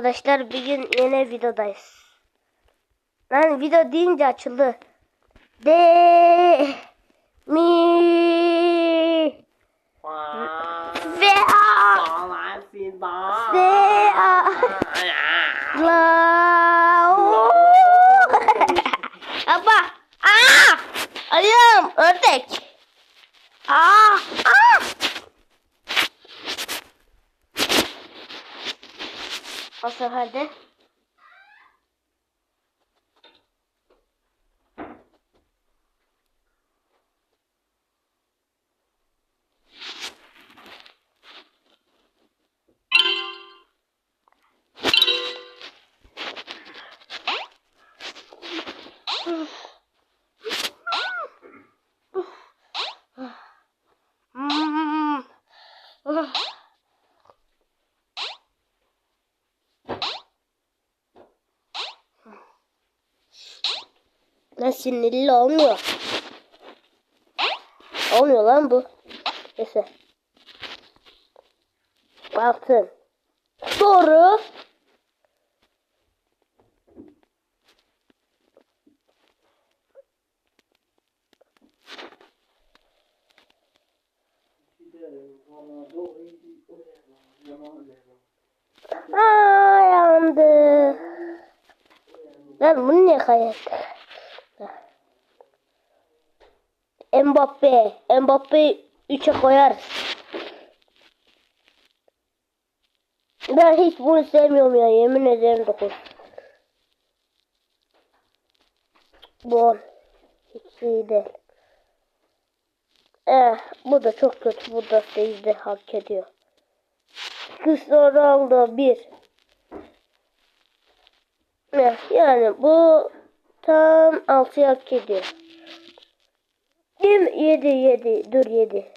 Arkadaşlar bugün yeni videodayız. Lan video deyince açıldı. De mi ve a se a la o. Apa? Aa! Ayağım ördek. Aa! Aa! O sefer de Lan sinirli olmuyor. Olmuyor lan bu. Neyse. Altın. Doğru. Aa yandı. Lan bunu ne kayıttı? Mbappe. Mbappe 3'e koyarız. Ben hiç bunu sevmiyorum ya. Yemin ederim dokuz. Bu hiç iyi değil. Eh, bu da çok kötü. Bu da seyirci hak ediyor. Cristiano Ronaldo 1. Eh, Yani bu tam 6 hak ediyor. Değil? 7 7. Dur 7.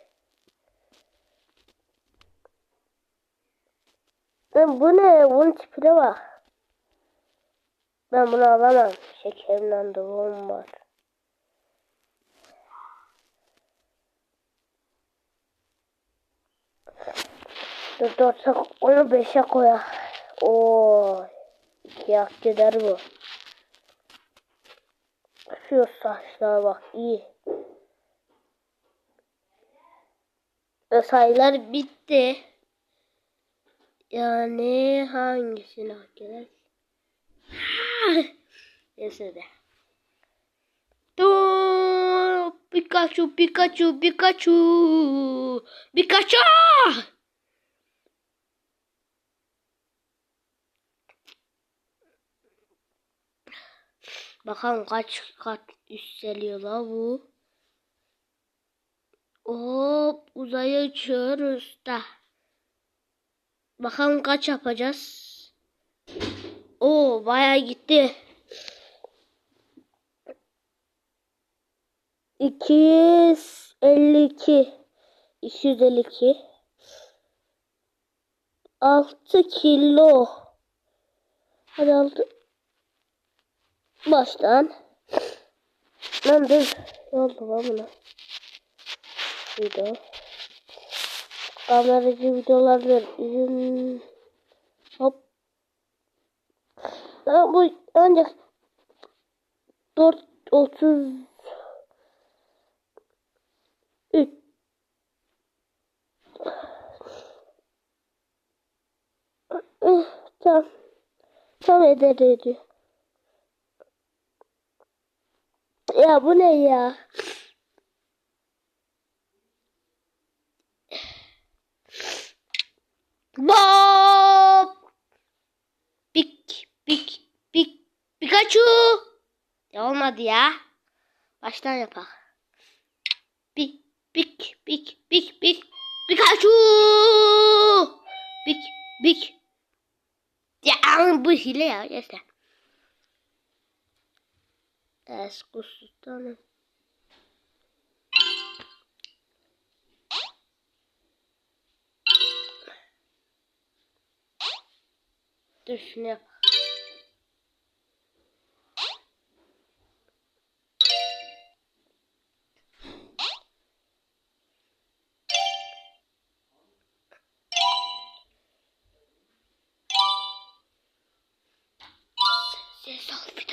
Lan bu ne? Bunun tipine bak. Ben bunu alamam. Şekerimden doğum var. Dur dörtte onu beşe koyak. Oo, iki hak gider bu. Şu saçlara bak iyi. Ve sayılar bitti. Yani hangisini hak eder? Neyse de. Pikachu, Pikachu, Pikachu, Pikachu. Bakalım kaç kat yükseliyor la bu. Hop uzaya uçuyoruz da. Bakalım kaç yapacağız. Oo bayağı gitti. 252 252 6 kilo. Hadi altı. Baştan. Lan dur. Ne oldu lan buna? Video. Kameracı videolardır. İzin. Hop. Lan bu ancak 4 30 3 Tamam. Tam eder ediyor. Ya bu ne ya? Bob! Pik pik pik Pikachu! Ya olmadı ya. Baştan yapak. Pik pik pik pik pik Pikachu! Pik pik Ya bu hile ya. Neyse. Eskustan. Dur şunu yap. Ses al bir.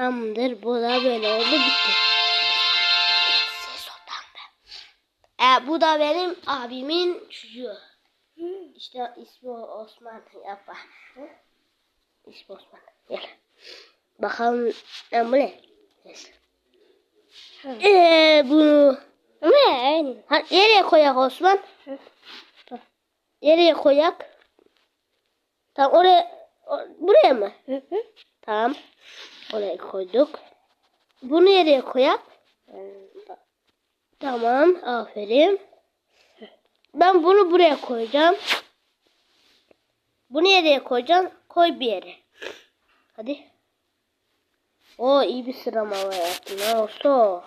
Tamamdır. Bu da böyle oldu bitti. Bu da benim abimin çocuğu. İşte ismi Osman yapma. İsmi Osman. Gel. Bakalım e, bu ne? Neyse. Eee bunu ne? Ha, nereye koyak Osman? Nereye koyak? Tamam oraya buraya mı? Tamam. Oraya koyduk. Bunu nereye koyak? Tamam. Aferin. Ben bunu buraya koyacağım. Bunu nereye koyacağım? Koy bir yere. Hadi. O iyi bir sıralama yaptın. Ne olsa.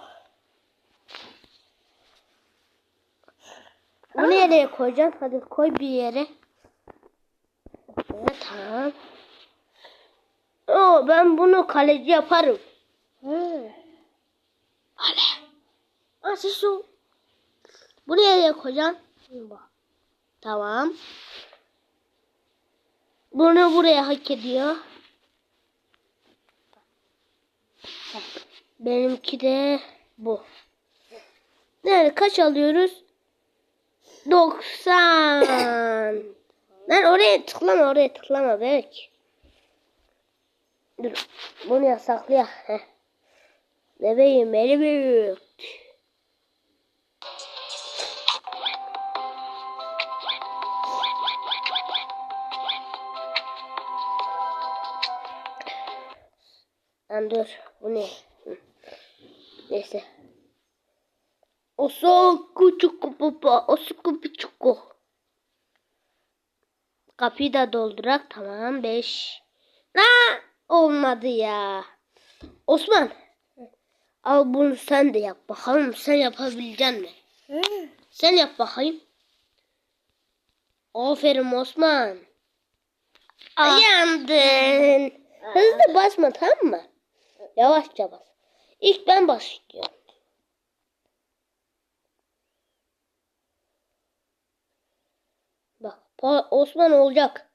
Bunu nereye koyacaksın? Hadi koy bir yere. Evet tamam. Oo, ben bunu kaleci yaparım. Hadi. Nasıl su? Bunu nereye koyacaksın? Tamam. Bunu buraya hak ediyor. Benimki de bu. Yani kaç alıyoruz? 90. Lan oraya tıklama oraya tıklama belki. Dur bunu yasaklayak. Heh. Bebeğim beni büyük. Lan dur bu ne? Neyse. Osoku çuku baba. Osoku çuku. Kapıyı da doldurak. Tamam 5. La olmadı ya. Osman. Al bunu sen de yap. Bakalım sen yapabilecek mi? Sen yap bakayım. Aferin Osman. Yandın. Hızlı basma tamam mı? Yavaşça bas. İlk ben başlıyorum. Bak Osman olacak.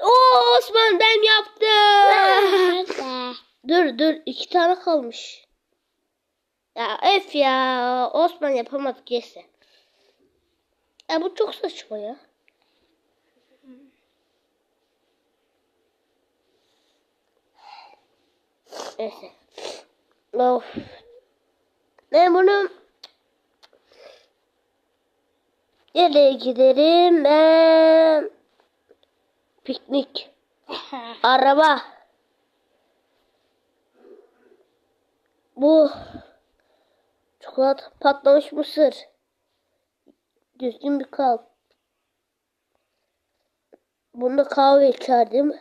Oo Osman ben yaptım. dur dur iki tane kalmış. Ya F ya Osman yapamadı geçse. Ya bu çok saçma ya. Neyse. Of. Ben bunu nereye giderim ben? Piknik. Araba. Bu çikolata patlamış mısır. Düzgün bir kalp. Bunda kahve içerdim.